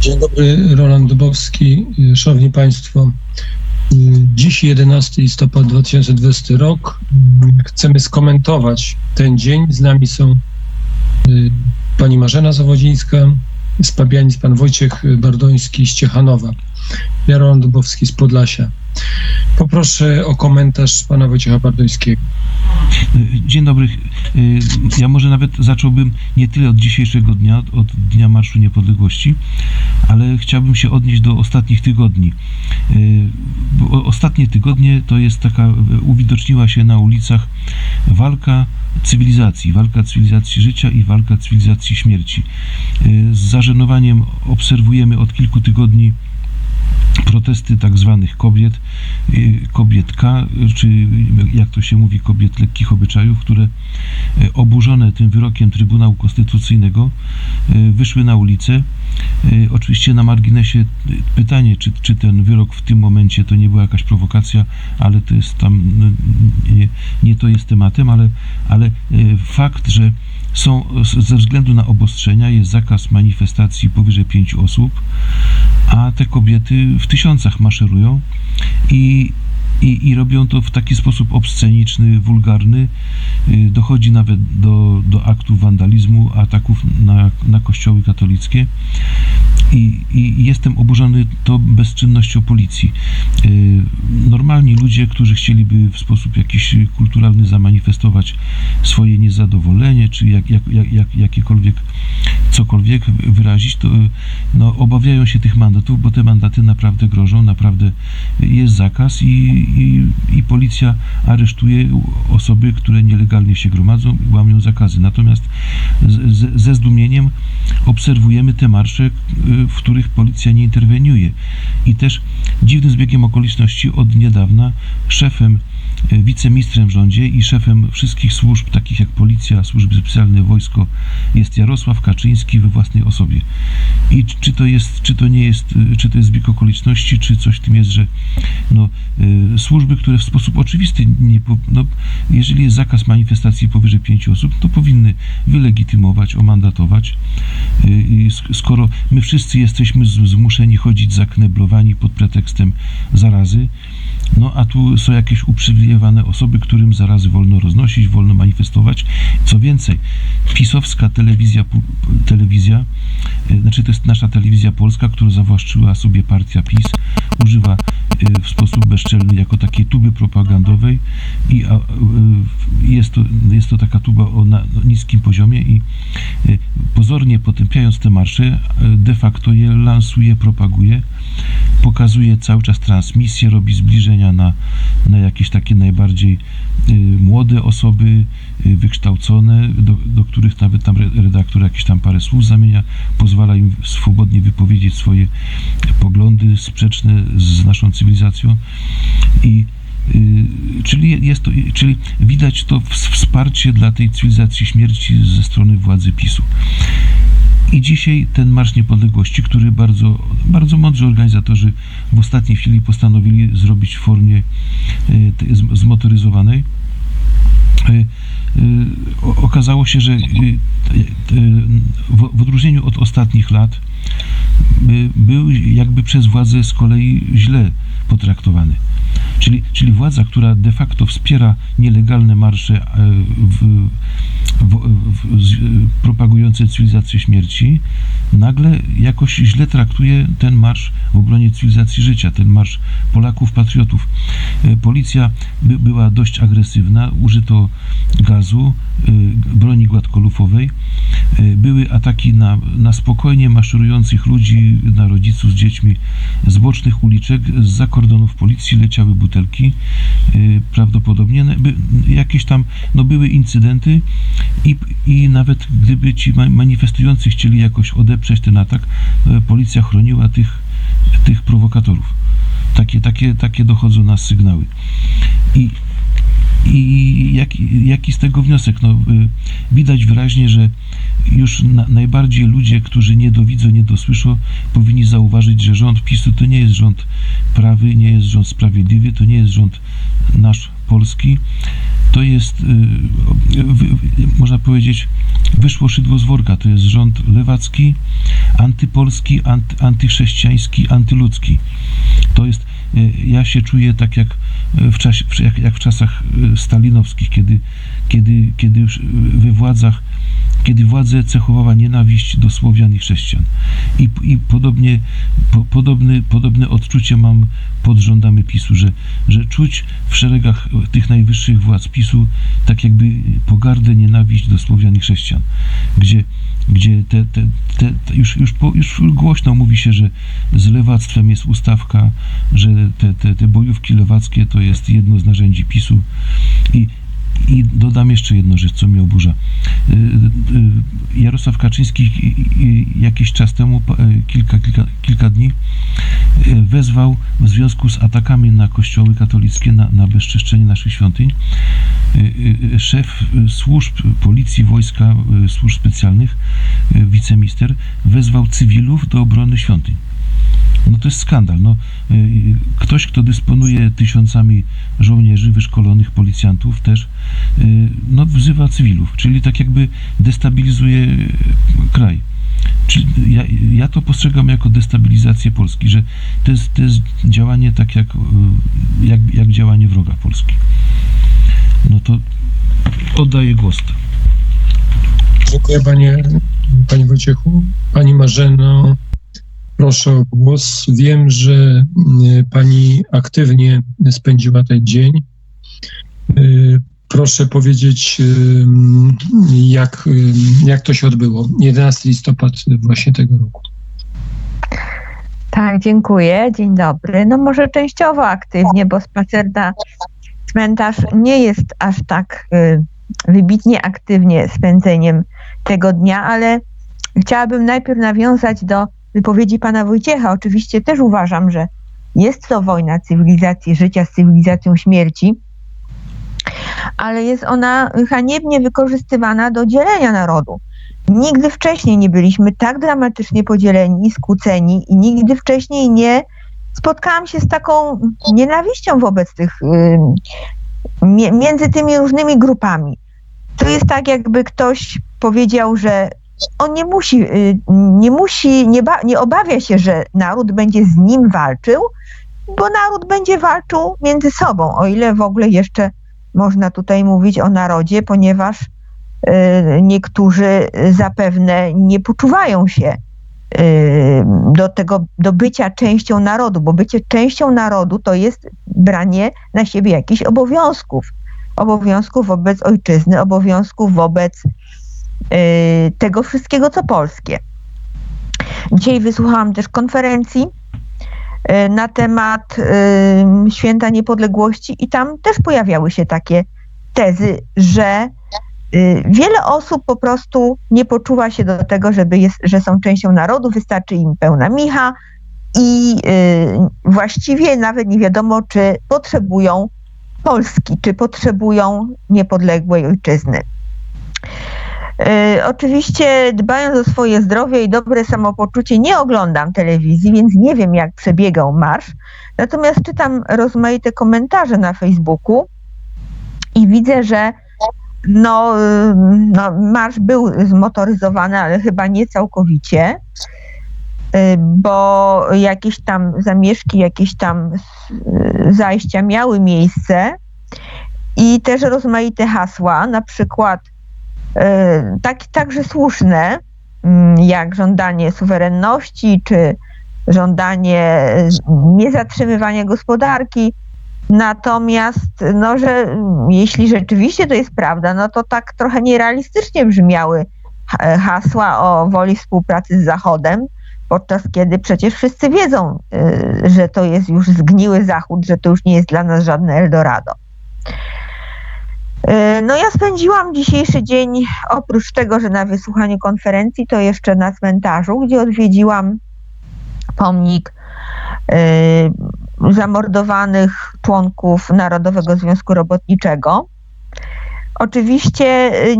Dzień dobry, Roland Dubowski. Szanowni Państwo, dziś 11 listopada 2020 rok. Chcemy skomentować ten dzień. Z nami są y, pani Marzena Zawodzińska z Pabianic, pan Wojciech Bardoński z Ciechanowa, ja Roland Dubowski z Podlasia. Poproszę o komentarz pana Wojciecha Bardońskiego. Dzień dobry. Ja może nawet zacząłbym nie tyle od dzisiejszego dnia, od Dnia Marszu Niepodległości, ale chciałbym się odnieść do ostatnich tygodni. Bo ostatnie tygodnie to jest taka, uwidoczniła się na ulicach walka cywilizacji, walka cywilizacji życia i walka cywilizacji śmierci. Z zażenowaniem obserwujemy od kilku tygodni protesty tak zwanych kobiet, y, kobiet K, czy jak to się mówi, kobiet lekkich obyczajów, które y, oburzone tym wyrokiem Trybunału Konstytucyjnego y, wyszły na ulicę. Oczywiście na marginesie pytanie, czy, czy ten wyrok w tym momencie to nie była jakaś prowokacja, ale to jest tam, no, nie, nie to jest tematem, ale, ale fakt, że są ze względu na obostrzenia jest zakaz manifestacji powyżej pięciu osób, a te kobiety w tysiącach maszerują i, i, i robią to w taki sposób obsceniczny, wulgarny. Y, dochodzi nawet do, do aktów wandalizmu, ataków na, na kościoły katolickie. I, I jestem oburzony to bezczynnością policji. Y, normalni ludzie, którzy chcieliby w sposób jakiś kulturalny zamanifestować swoje niezadowolenie, czy jak, jak, jak, jakiekolwiek cokolwiek wyrazić, to no, obawiają się tych mandatów, bo te mandaty naprawdę grożą, naprawdę jest zakaz i, i, i policja aresztuje osoby, które nielegalnie się gromadzą i łamią zakazy. Natomiast z, z, ze zdumieniem obserwujemy te marsze, w których policja nie interweniuje. I też dziwnym zbiegiem okoliczności od niedawna szefem wiceministrem w rządzie i szefem wszystkich służb, takich jak policja, służby specjalne, wojsko, jest Jarosław Kaczyński we własnej osobie. I czy to jest, czy to nie jest, e, czy to jest zbieg okoliczności, czy coś w tym jest, że no, y, służby, które w sposób oczywisty, nie, no, jeżeli jest zakaz manifestacji powyżej pięciu osób, to powinny wylegitymować, omandatować. Y, skoro my wszyscy jesteśmy zmuszeni chodzić zakneblowani pod pretekstem zarazy, no a tu są jakieś uprzywilejowane osoby, którym zarazy wolno roznosić, wolno manifestować. Co więcej, pisowska telewizja, telewizja e, znaczy to jest nasza telewizja polska, którą zawłaszczyła sobie partia PiS, używa w sposób bezczelny jako takiej tuby propagandowej i e, jest to, jest to taka tuba o na, niskim poziomie i pozornie potępiając te marsze, de facto je lansuje, propaguje, pokazuje cały czas transmisję, robi zbliżenia na, na jakieś takie najbardziej y, młode osoby, y, wykształcone, do, do których nawet tam redaktor jakieś tam parę słów zamienia, pozwala im swobodnie wypowiedzieć swoje poglądy sprzeczne z naszą cywilizacją i y, Czyli, jest to, czyli widać to wsparcie dla tej cywilizacji śmierci ze strony władzy PiSu. I dzisiaj ten Marsz Niepodległości, który bardzo, bardzo mądrzy organizatorzy w ostatniej chwili postanowili zrobić w formie e, zmotoryzowanej, okazało się, że w odróżnieniu od ostatnich lat był jakby przez władzę z kolei źle potraktowany. Czyli, czyli władza, która de facto wspiera nielegalne marsze w, w, w, propagujące cywilizację śmierci, nagle jakoś źle traktuje ten marsz w obronie cywilizacji życia, ten marsz Polaków, patriotów. E, policja by, była dość agresywna, użyto gazu, e, broni gładkolufowej, e, były ataki na, na spokojnie maszerujących ludzi, na rodziców z dziećmi z bocznych uliczek, z kordonów policji leciały butelki, prawdopodobnie jakieś tam, no były incydenty, i, i nawet gdyby ci manifestujący chcieli jakoś odeprzeć ten atak, e, policja chroniła tych, tych prowokatorów. Takie, takie, takie dochodzą nas sygnały. I, i jaki, jaki z tego wniosek? No, e, widać wyraźnie, że już na, najbardziej ludzie, którzy nie dowidzą, nie dosłyszą, powinni zauważyć, że rząd PiSu to nie jest rząd prawy, nie jest rząd sprawiedliwy, to nie jest rząd nasz Polski, to jest, y, można powiedzieć, wyszło szydło z worka. To jest rząd lewacki, antypolski, anty, antychrześcijański, antyludzki. To jest, y, ja się czuję tak jak w, czasie, jak, jak w czasach y, stalinowskich, kiedy, kiedy, kiedy już we władzach, kiedy władzę cechowała nienawiść do Słowian i chrześcijan. I, i podobnie, po, podobny, podobne odczucie mam pod rządami PiSu, że, że czuć w szeregach tych najwyższych władz PiSu tak jakby pogardę, nienawiść do Słowian i chrześcijan, gdzie, gdzie te, te, te, te już, już, po, już głośno mówi się, że z lewactwem jest ustawka, że te, te, te bojówki lewackie to jest jedno z narzędzi PiSu i i dodam jeszcze jedną rzecz, co mnie oburza. Y, y, Jarosław Kaczyński y, jakiś czas temu, kilka, kilka, kilka dni, wezwał w związku z atakami na kościoły katolickie, na, na bezczeszczenie naszych świątyń, szef służb policji, wojska, służb specjalnych, wiceminister, wezwał cywilów do obrony świątyń. No to jest skandal. No, y, ktoś, kto dysponuje tysiącami żołnierzy, wyszkolonych policjantów też, y, no wzywa cywilów, czyli tak jakby destabilizuje y, kraj. Czyli ja, ja to postrzegam jako destabilizację Polski, że to jest, to jest działanie tak jak, y, jak, jak działanie wroga Polski. No to oddaję głos. Dziękuję panie, panie Wojciechu. Pani Marzeno, proszę o głos. Wiem, że y, pani aktywnie spędziła ten dzień. Y, Proszę powiedzieć, y, jak, y, jak to się odbyło. 11 listopad właśnie tego roku. Tak, dziękuję. Dzień dobry. No może częściowo aktywnie, bo spacer na cmentarz nie jest aż tak wybitnie aktywnie spędzeniem tego dnia, ale chciałabym najpierw nawiązać do wypowiedzi pana Wojciecha. Oczywiście też uważam, że jest to wojna cywilizacji życia z cywilizacją śmierci, ale jest ona haniebnie wykorzystywana do dzielenia narodu. Nigdy wcześniej nie byliśmy tak dramatycznie podzieleni skłóceni i nigdy wcześniej nie spotkałam się z taką nienawiścią wobec tych, między tymi różnymi grupami. To jest tak, jakby ktoś powiedział, że on nie musi, y, nie musi, nie, ba- nie obawia się, że naród będzie z nim walczył, bo naród będzie walczył między sobą, o ile w ogóle jeszcze można tutaj mówić o narodzie, ponieważ y, niektórzy zapewne nie poczuwają się y, do tego, do bycia częścią narodu, bo bycie częścią narodu to jest branie na siebie jakichś obowiązków. Obowiązków wobec ojczyzny, obowiązków wobec tego wszystkiego, co polskie. Dzisiaj wysłuchałam też konferencji y, na temat y, Święta Niepodległości i tam też pojawiały się takie tezy, że y, wiele osób po prostu nie poczuwa się do tego, żeby jest, że są częścią narodu, wystarczy im pełna micha i y, właściwie nawet nie wiadomo, czy potrzebują Polski, czy potrzebują niepodległej ojczyzny. Y, Oczywiście, dbając o swoje zdrowie i dobre samopoczucie, nie oglądam telewizji, więc nie wiem, jak przebiegał marsz. Natomiast czytam rozmaite komentarze na Facebooku i widzę, że no, y, no, marsz był zmotoryzowany, ale chyba nie całkowicie, y, bo jakieś tam zamieszki, jakieś tam zajścia miały miejsce i też rozmaite hasła, na przykład tak, także słuszne, mm, jak żądanie suwerenności, czy żądanie y, niezatrzymywania gospodarki. Natomiast, no, że jeśli rzeczywiście to jest prawda, no to tak trochę nierealistycznie brzmiały ha- hasła o woli współpracy z Zachodem, podczas kiedy przecież wszyscy wiedzą, że to jest już zgniły Zachód, że to już nie jest dla nas żadne Eldorado. Y, No ja spędziłam dzisiejszy dzień, oprócz tego, że na wysłuchaniu konferencji, to jeszcze na cmentarzu, gdzie odwiedziłam pomnik y, zamordowanych członków Narodowego Związku Robotniczego. Oczywiście y,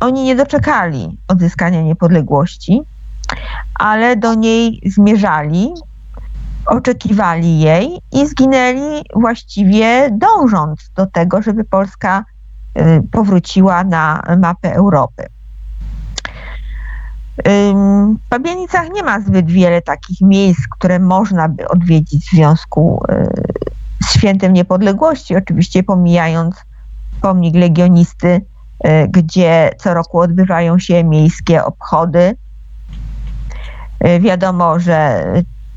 oni nie doczekali odzyskania niepodległości, ale do niej zmierzali oczekiwali jej i zginęli właściwie dążąc do tego, żeby Polska y, powróciła na mapę Europy. W Pabianicach nie ma zbyt wiele takich miejsc, które można by odwiedzić w związku y, z Świętem Niepodległości, oczywiście pomijając pomnik Legionisty, y, gdzie co roku odbywają się miejskie obchody. Wiadomo, że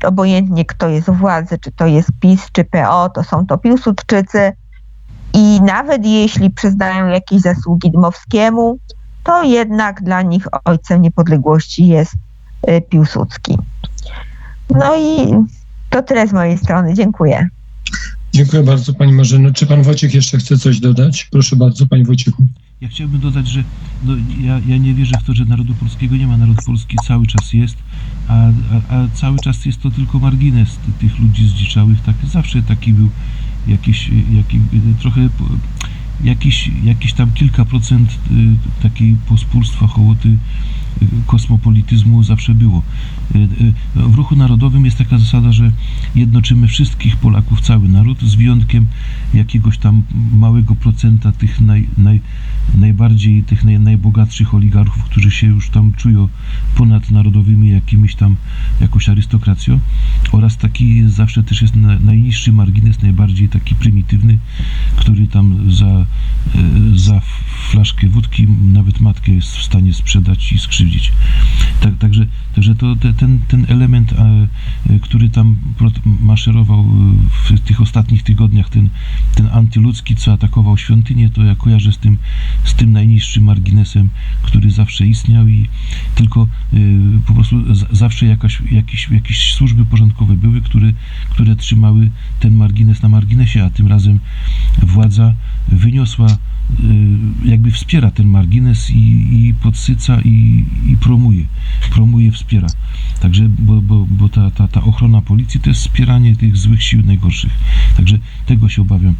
obojętnie kto jest u władzy, czy to jest PiS, czy PO, to są to Piłsudczycy i nawet jeśli przyznają jakieś zasługi Dmowskiemu, to jednak dla nich ojcem niepodległości jest y, Piłsudski. No i to tyle z mojej strony. Dziękuję. Dziękuję bardzo Pani Marzeno. Czy Pan Wojciech jeszcze chce coś dodać? Proszę bardzo, Panie Wojciechu. Ja chciałbym dodać, że no, ja, ja nie wierzę w to, że narodu polskiego nie ma. Naród polski cały czas jest, a, a, a cały czas jest to tylko margines ty- tych ludzi zdziczałych. Tak, zawsze taki był jakiś, jaki, trochę jakiś, jakiś tam kilka procent y, takiej pospólstwa, hołoty, kosmopolityzmu zawsze było. Y, y, W ruchu narodowym jest taka zasada, że jednoczymy wszystkich Polaków, cały naród, z wyjątkiem jakiegoś tam małego procenta tych naj, naj, najbardziej, tych naj, najbogatszych oligarchów, którzy się już tam czują ponadnarodowymi jakimiś tam, jakąś arystokracją oraz taki zawsze też jest na, najniższy margines, najbardziej taki prymitywny, który tam za, e, za flaszkę wódki nawet matkę jest w stanie sprzedać i skrzywdzić. Tak, także, to te, ten, ten element, e, e, który tam maszerował e, w tych ostatnich tygodniach, ten, ten antyludzki, co atakował świątynię, to ja kojarzę z tym, z tym najniższym marginesem, który zawsze istniał i tylko po prostu zawsze jakaś, jakieś, jakieś służby porządkowe były, które, które trzymały ten margines na marginesie, a tym razem władza wyniosła, jakby wspiera ten margines i, i podsyca i, i promuje, promuje, wspiera. Także, bo, bo, bo ta, ta, ta ochrona policji to jest wspieranie tych złych sił najgorszych. Także tego się obawiam.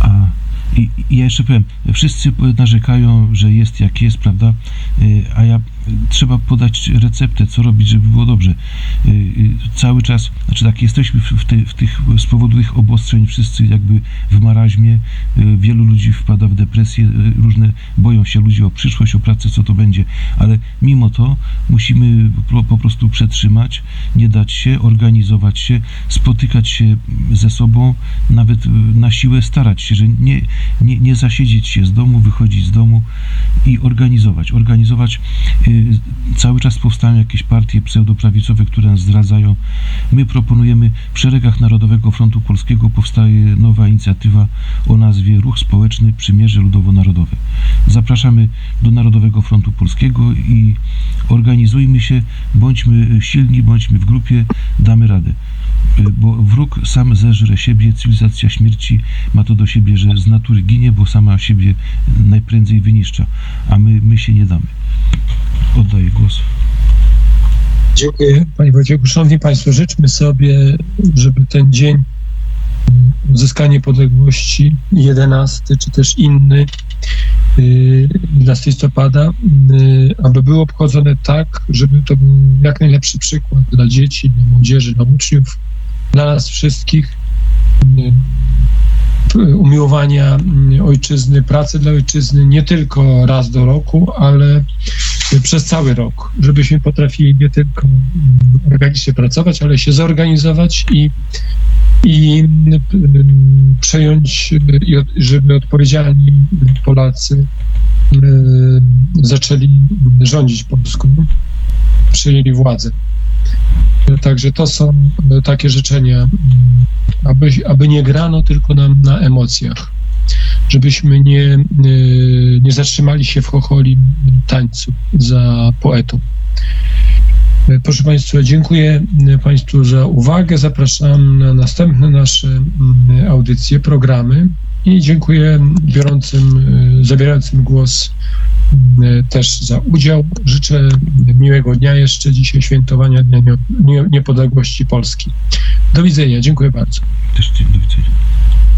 A i, i ja jeszcze powiem, wszyscy narzekają, że jest jak jest, prawda? Y, A ja trzeba podać receptę, co robić, żeby było dobrze. Y, y, Cały czas, znaczy tak, jesteśmy w, ty, w tych, z powodu tych obostrzeń wszyscy jakby w maraźmie. Y, Wielu ludzi wpada w depresję, różne boją się ludzi o przyszłość, o pracę, co to będzie, ale mimo to musimy po, prostu przetrzymać, nie dać się, organizować się, spotykać się ze sobą, nawet na siłę starać się, że nie, nie, nie zasiedzieć się z domu, wychodzić z domu i organizować. Organizować. Cały czas powstają jakieś partie pseudoprawicowe, które nas zdradzają. My proponujemy w szeregach Narodowego Frontu Polskiego powstaje nowa inicjatywa o nazwie Ruch Społeczny Przymierze Ludowo-Narodowe. Zapraszamy do Narodowego Frontu Polskiego i organizujmy się, bądźmy silni, bądźmy w grupie, damy radę. Y, Bo wróg sam zeżre siebie, cywilizacja śmierci ma to do siebie, że z natury ginie, bo sama siebie najprędzej wyniszcza, a my, my się nie damy. Oddaję głos. Dziękuję Panie Wojciechu. Szanowni Państwo, życzmy sobie, żeby ten dzień mm, uzyskania niepodległości, 11 czy też inny, y, 11 listopada, y, aby był obchodzony tak, żeby to był jak najlepszy przykład dla dzieci, dla młodzieży, dla uczniów, dla nas wszystkich. y, Umiłowania y, ojczyzny, pracy dla ojczyzny nie tylko raz do roku, ale przez cały rok, żebyśmy potrafili nie tylko mm, organicznie pracować, ale się zorganizować i, i mm, przejąć, żeby odpowiedzialni Polacy y, zaczęli rządzić Polską, przejęli władzę. Także to są takie życzenia, mm, aby, aby nie grano tylko nam na emocjach, żebyśmy nie, y, nie zatrzymali się w chocholi tańcu za poetą. Y, Proszę Państwa, dziękuję y, Państwu za uwagę. Zapraszam na następne nasze mm, audycje, programy i dziękuję biorącym, y, zabierającym głos y, też za udział. Życzę miłego dnia jeszcze dzisiaj świętowania Dnia Nie- Nie- Niepodległości Polski. Do widzenia, dziękuję bardzo. Też do widzenia.